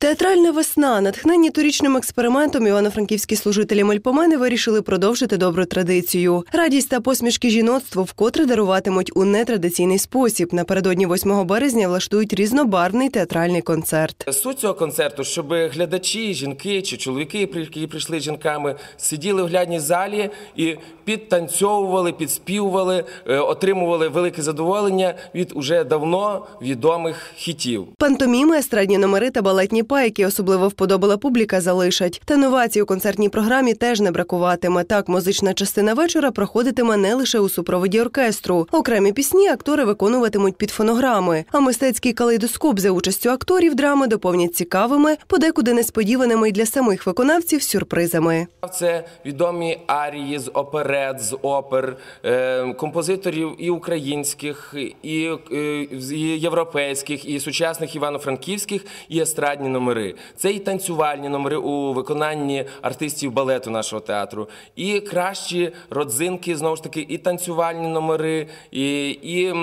Театральна весна, натхнені торічним експериментом, івано-франківські служителі Мельпомени вирішили продовжити добру традицію. Радість та посмішки жіноцтву вкотре даруватимуть у нетрадиційний спосіб. Напередодні 8 березня влаштують різнобарвний театральний концерт. Суть цього концерту, щоб глядачі, жінки чи чоловіки, які прийшли з жінками, сиділи в глядній залі і підтанцьовували, підспівували, е, отримували велике задоволення від уже давно відомих хітів. Пантоміми, естрадні номери та балетні пайки особливо вподобала публіка залишать. Та новацій у концертній програмі теж не бракуватиме. Так, музична частина вечора проходитиме не лише у супроводі оркестру. Окремі пісні актори виконуватимуть під фонограми. А мистецький калейдоскоп за участю акторів драми доповнять цікавими, подекуди несподіваними й для самих виконавців сюрпризами. Це відомі арії з оперет, з опер, е, композиторів і українських, і, е, і європейських, і сучасних івано-франківських, і естрадні номери. Це і танцювальні номери у виконанні артистів балету нашого театру, і кращі родзинки, знову ж таки, і танцювальні номери, і, і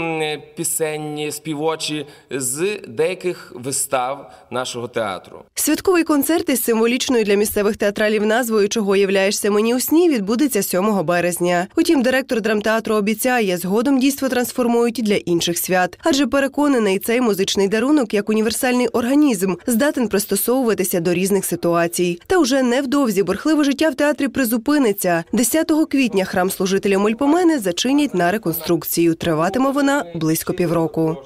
пісенні, співочі з деяких вистав нашого театру. Святковий концерт із символічною для місцевих театралів назвою Чого являєшся мені у сні відбудеться 7 березня. Утім, директор драмтеатру обіцяє, згодом дійство трансформують для інших свят, адже переконаний, цей музичний дарунок як універсальний організм здатен пристосовуватися до різних ситуацій. Та уже невдовзі бурхливе життя в театрі призупиниться. 10 квітня храм служителя Мольпомени зачинять на реконструкцію. Триватиме вона близько півроку.